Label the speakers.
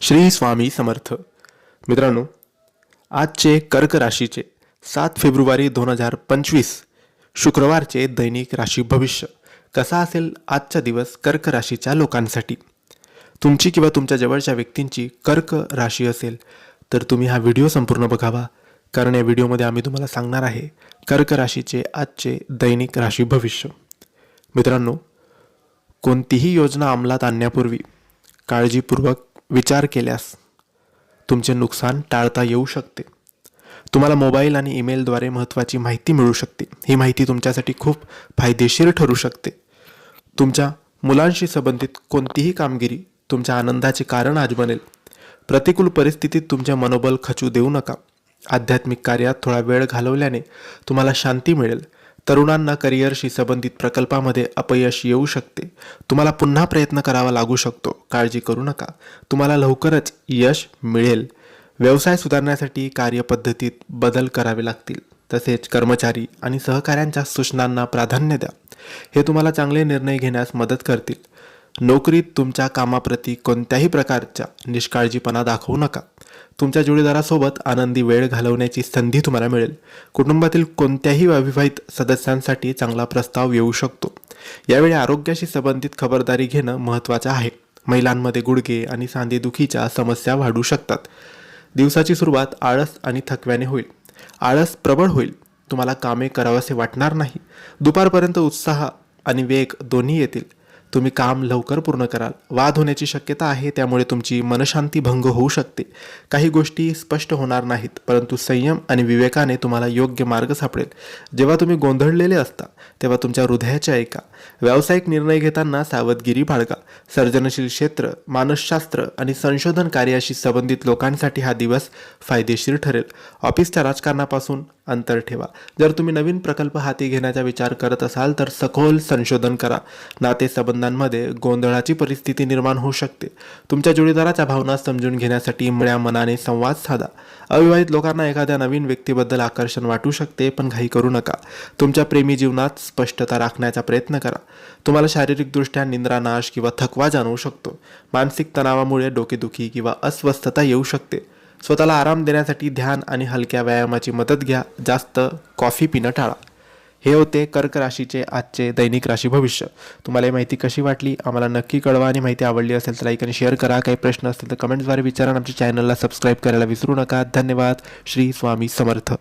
Speaker 1: श्री स्वामी समर्थ. मित्रांनो आजचे कर्क राशीचे सात फेब्रुवारी दोन हजार पंचवीस शुक्रवारचे दैनिक राशी भविष्य कसा असेल आजचा दिवस कर्क राशीच्या लोकांसाठी? तुमची किंवा तुमच्या जवळच्या व्यक्तींची कर्क राशी असेल तर तुम्ही हा व्हिडिओ संपूर्ण बघावा कारण या व्हिडिओमध्ये आम्ही तुम्हाला सांगणार आहे कर्क राशीचे आजचे दैनिक राशी भविष्य. मित्रांनो कोणतीही योजना अंमलात आणण्यापूर्वी काळजीपूर्वक विचार केल्यास तुमचे नुकसान टाळता येऊ शकते. तुम्हाला मोबाईल आणि ईमेलद्वारे महत्त्वाची माहिती मिळू शकते. ही माहिती तुमच्यासाठी खूप फायदेशीर ठरू शकते. तुमच्या मुलांशी संबंधित कोणतीही कामगिरी तुमच्या आनंदाचे कारण आज बनेल. प्रतिकूल परिस्थितीत तुमचे मनोबल खचू देऊ नका. आध्यात्मिक कार्यात थोडा वेळ घालवल्याने तुम्हाला शांती मिळेल. तरुणांना करिअरशी संबंधित प्रकल्पामध्ये अपयश येऊ शकते. तुम्हाला पुन्हा प्रयत्न करावा लागू शकतो. काळजी करू नका. तुम्हाला लवकरच यश मिळेल. व्यवसाय सुधारण्यासाठी कार्यपद्धतीत बदल करावे लागतील. तसेच कर्मचारी आणि सहकाऱ्यांच्या सूचनांना प्राधान्य द्या. हे तुम्हाला चांगले निर्णय घेण्यास मदत करतील. नोकरीत तुमच्या कामाप्रती कोणत्याही प्रकारच्या निष्काळजीपणा दाखवू नका. तुमच्या जोडीदारासोबत आनंदी वेळ घालवण्याची संधी तुम्हाला मिळेल. कुटुंबातील कोणत्याही अविवाहित सदस्यांसाठी चांगला प्रस्ताव येऊ शकतो. यावेळी आरोग्याशी संबंधित खबरदारी घेणं महत्त्वाचं आहे. महिलांमध्ये गुडघे आणि सांधेदुखीच्या समस्या वाढू शकतात. दिवसाची सुरुवात आळस आणि थकव्याने होईल. आळस प्रबळ होईल. तुम्हाला कामे करावेसे वाटणार नाही. दुपारपर्यंत उत्साह आणि वेग दोन्ही येतील. तुम्ही काम लवकर पूर्ण कराल. वाद होण्याची शक्यता आहे त्यामुळे तुमची मनशांती भंग होऊ शकते. काही गोष्टी स्पष्ट होणार नाहीत परंतु संयम आणि विवेकाने तुम्हाला योग्य मार्ग सापडेल. जेव्हा तुम्ही गोंधळलेले असता तेव्हा तुमच्या हृदयाचे ऐका व्यावसायिक निर्णय घेताना सावधगिरी बाळगा. सर्जनशील क्षेत्र मानसशास्त्र आणि संशोधन कार्याशी संबंधित लोकांसाठी हा दिवस फायदेशीर ठरेल. ऑफिसच्या राजकारणापासून अंतर ठेवा. जर तुम्ही नवीन प्रकल्प हाती घेण्याचा विचार करत असाल तर सखोल संशोधन करा. नातेसंबंधांमध्ये गोंधळाची परिस्थिती निर्माण होऊ शकते. तुमच्या जोडीदाराच्या भावना समजून घेण्यासाठी मळ्या मनाने संवाद साधा. अविवाहित लोकांना एखाद्या नवीन व्यक्तीबद्दल आकर्षण वाटू शकते पण घाई करू नका. तुमच्या प्रेमी जीवनात स्पष्टता राखण्याचा प्रयत्न करा. तुम्हाला शारीरिकदृष्ट्या निंद्रानाश किंवा थकवा जाणवू शकतो. मानसिक तणावामुळे डोकेदुखी किंवा अस्वस्थता येऊ शकते. स्वतःला आराम देण्यासाठी ध्यान आणि हलक्या व्यायामाची मदत घ्या. जास्त कॉफी पिणं टाळा. हे होते कर्क राशीचे आजचे दैनिक राशी भविष्य. तुम्हाला ही माहिती कशी वाटली? आम्हाला नक्की कळवा आणि माहिती आवडली असेल तर लाईक आणि शेअर करा. काही प्रश्न असतील तर कमेंट्सद्वारे विचारा आमच्या चॅनलला सबस्क्राईब करायला विसरू नका. धन्यवाद. श्री स्वामी समर्थ.